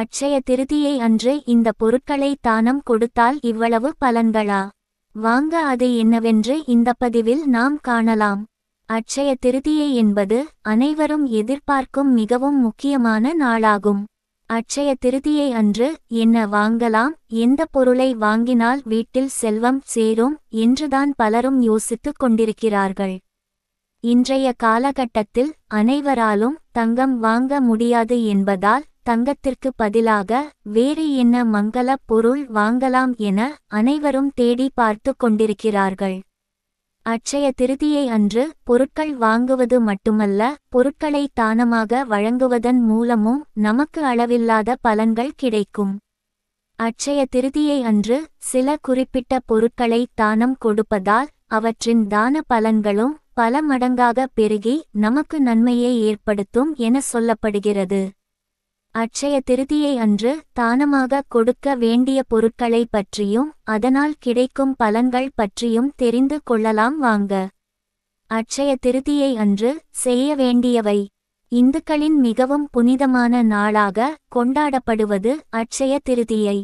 அட்சய திருதியை அன்று இந்த பொருட்களை தானம் கொடுத்தால் இவ்வளவு பலன்களா? வாங்க அது என்னவென்று இந்த பதிவில் நாம் காணலாம். அட்சய திருதியை என்பது அனைவரும் எதிர்பார்க்கும் மிகவும் முக்கியமான நாளாகும். அட்சய திருதியை அன்று என்ன வாங்கலாம் எந்த பொருளை வாங்கினால் வீட்டில் செல்வம் சேரும் என்றுதான் பலரும் யோசித்துக் கொண்டிருக்கிறார்கள். இன்றைய காலகட்டத்தில் அனைவராலும் தங்கம் வாங்க முடியாது என்பதால் தங்கத்திற்கு பதிலாக வேறு என்ன மங்கள பொருள் வாங்கலாம் என அனைவரும் தேடி பார்த்து கொண்டிருக்கிறார்கள். அச்சய திருதியை அன்று பொருட்கள் வாங்குவது மட்டுமல்ல பொருட்களை தானமாக வழங்குவதன் மூலமும் நமக்கு அளவில்லாத பலன்கள் கிடைக்கும். அச்சய திருதியை அன்று சில குறிப்பிட்ட பொருட்களை தானம் கொடுப்பதால் அவற்றின் தான பலன்களும் பல மடங்காக பெருகி நமக்கு நன்மையை ஏற்படுத்தும் என சொல்லப்படுகிறது. அட்சய திருதியை அன்று தானமாக கொடுக்க வேண்டிய பொருட்களை பற்றியும் அதனால் கிடைக்கும் பலன்கள் பற்றியும் தெரிந்து கொள்ளலாம் வாங்க. அட்சய திருதியை அன்று செய்ய வேண்டியவை. இந்துக்களின் மிகவும் புனிதமான நாளாக கொண்டாடப்படுவது அட்சய திருதியை.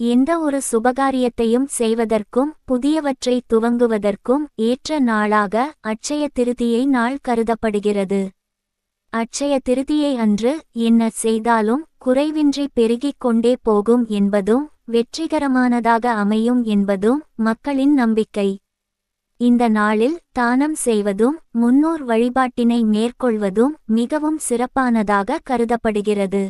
எந்த ஒரு சுபகாரியத்தையும் செய்வதற்கும் புதியவற்றை துவங்குவதற்கும் ஏற்ற நாளாக அட்சய திருதியை நாள் கருதப்படுகிறது. அட்சய திருதியை அன்று என்ன செய்தாலும் குறைவின்றி பெருகிக் கொண்டே போகும் என்பதும் வெற்றிகரமானதாக அமையும் என்பதும் மக்களின் நம்பிக்கை. இந்த நாளில் தானம் செய்வதும் முன்னோர் வழிபாட்டினை மேற்கொள்வதும் மிகவும் சிறப்பானதாக கருதப்படுகிறது.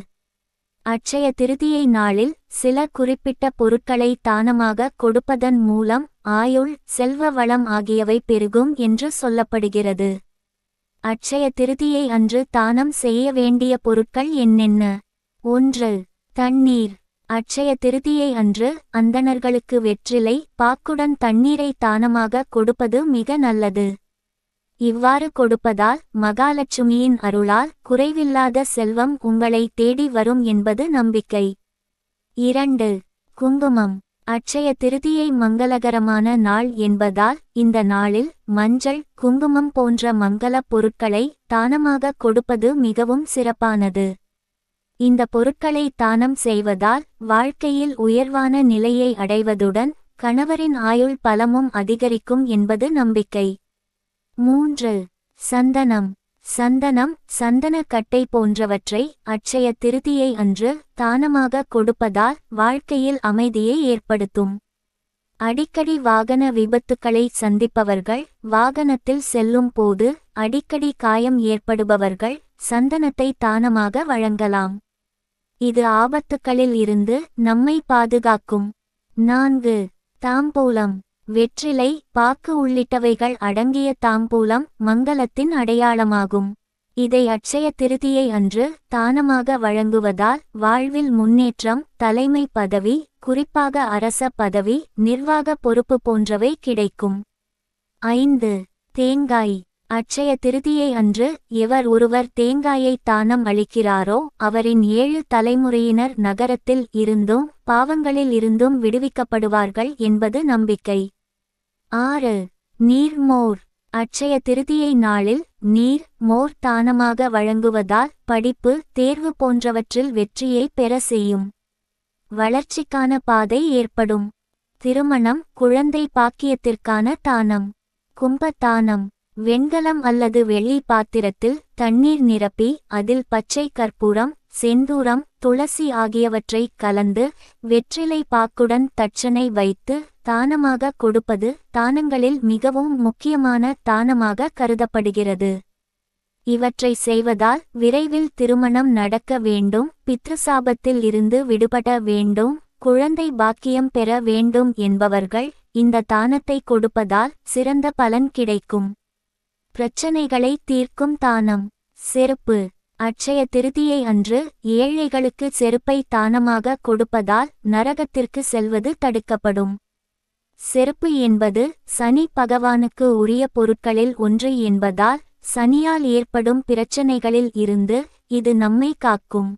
அட்சய திருதியை நாளில் சில குறிப்பிட்ட பொருட்களை தானமாக கொடுப்பதன் மூலம் ஆயுள் செல்வ வளம் ஆகியவை பெருகும் என்று சொல்லப்படுகிறது. அட்சய திருதியை அன்று தானம் செய்ய வேண்டிய பொருட்கள் என்னென்ன? ஒன்று தண்ணீர். அட்சய திருதியை அன்று அந்தணர்களுக்கு வெற்றிலை பாக்குடன் தண்ணீரை தானமாக கொடுப்பது மிக நல்லது. இவ்வாறு கொடுப்பதால் மகாலட்சுமியின் அருளால் குறைவில்லாத செல்வம் உங்களை தேடி வரும் என்பது நம்பிக்கை. இரண்டு குங்குமம். அட்சய திருதியை மங்களகரமான நாள் என்பதால் இந்த நாளில் மஞ்சள் குங்குமம் போன்ற மங்களப் பொருட்களை தானமாக கொடுப்பது மிகவும் சிறப்பானது. இந்த பொருட்களை தானம் செய்வதால் வாழ்க்கையில் உயர்வான நிலையை அடைவதுடன் கணவரின் ஆயுள் பலமும் அதிகரிக்கும் என்பது நம்பிக்கை. மூன்று. சந்தனம். சந்தனம் சந்தனக்கட்டை போன்றவற்றை அச்சய திருதியை அன்று தானமாக கொடுப்பதால் வாழ்க்கையில் அமைதியை ஏற்படுத்தும். அடிக்கடி வாகன விபத்துக்களை சந்திப்பவர்கள் வாகனத்தில் செல்லும் போது அடிக்கடி காயம் ஏற்படுபவர்கள் சந்தனத்தை தானமாக வழங்கலாம். இது ஆபத்துக்களில் இருந்து நம்மை பாதுகாக்கும். நான்கு தாம்பூலம். வெற்றிலை பாக்கு உள்ளிட்டவைகள் அடங்கிய தாம்பூலம் மங்களத்தின் அடையாளமாகும். இதை அட்சய திருதியை அன்று தானமாக வழங்குவதால் வாழ்வில் முன்னேற்றம் தலைமை பதவி குறிப்பாக அரச பதவி நிர்வாக பொறுப்பு போன்றவை கிடைக்கும். ஐந்து. தேங்காய். அட்சய திருதியை அன்று எவர் ஒருவர் தேங்காயை தானம் அளிக்கிறாரோ அவரின் ஏழு தலைமுறையினர் நகரத்தில் இருந்தும் பாவங்களில் இருந்தும் விடுவிக்கப்படுவார்கள் என்பது நம்பிக்கை. ஆறு. நீர் மோர். அட்சய திருதியை நாளில் நீர் மோர் தானமாக வழங்குவதால் படிப்பு தேர்வு போன்றவற்றில் வெற்றியை பெற செய்யும். வளர்ச்சிக்கான பாதை ஏற்படும். திருமணம் குழந்தை பாக்கியத்திற்கான தானம். கும்பத்தானம். வெண்கலம் அல்லது வெள்ளி பாத்திரத்தில் தண்ணீர் நிரப்பி அதில் பச்சை கற்பூரம் செந்தூரம் துளசி ஆகியவற்றை கலந்து வெற்றிலை பாக்குடன் தட்சனை வைத்து தானமாக கொடுப்பது தானங்களில் மிகவும் முக்கியமான தானமாக கருதப்படுகிறது. இவற்றை செய்வதால் விரைவில் திருமணம் நடக்க வேண்டும் பித்ருசாபத்தில் இருந்து விடுபட வேண்டும் குழந்தை பாக்கியம் பெற வேண்டும் என்பவர்கள் இந்த தானத்தை கொடுப்பதால் சிறந்த பலன் கிடைக்கும். பிரச்சனைகளை தீர்க்கும் தானம். செருப்பு. அட்சய திருதியை அன்று ஏழைகளுக்கு செருப்பை தானமாக கொடுப்பதால் நரகத்திற்கு செல்வது தடுக்கப்படும். செருப்பு என்பது சனி பகவானுக்கு உரிய பொருட்களில் ஒன்று என்பதால் சனியால் ஏற்படும் பிரச்சனைகளில் இருந்து இது நம்மை காக்கும்.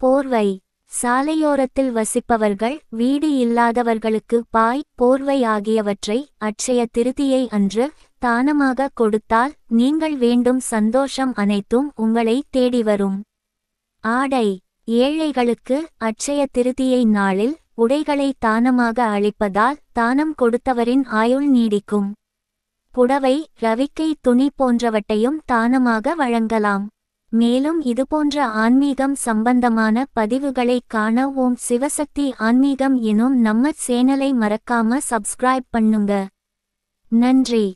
போர்வை. சாலையோரத்தில் வசிப்பவர்கள் வீடு இல்லாதவர்களுக்கு பாய் போர்வை ஆகியவற்றை அச்சய திருதியை அன்று தானமாக கொடுத்தால் நீங்கள் வேண்டும் சந்தோஷம் அனைத்தும் உங்களை தேடி வரும். ஆடை. ஏழைகளுக்கு அச்சய திருதியை நாளில் உடைகளை தானமாக அளிப்பதால் தானம் கொடுத்தவரின் ஆயுள் நீடிக்கும். புடவை ரவிக்கை துணி போன்றவற்றையும் தானமாக வழங்கலாம். மேலும் இதுபோன்ற ஆன்மீகம் சம்பந்தமான பதிவுகளை காண ஓம் சிவசக்தி ஆன்மீகம் எனும் நம்ம சேனலை மறக்காம சப்ஸ்கிரைப் பண்ணுங்க. நன்றி.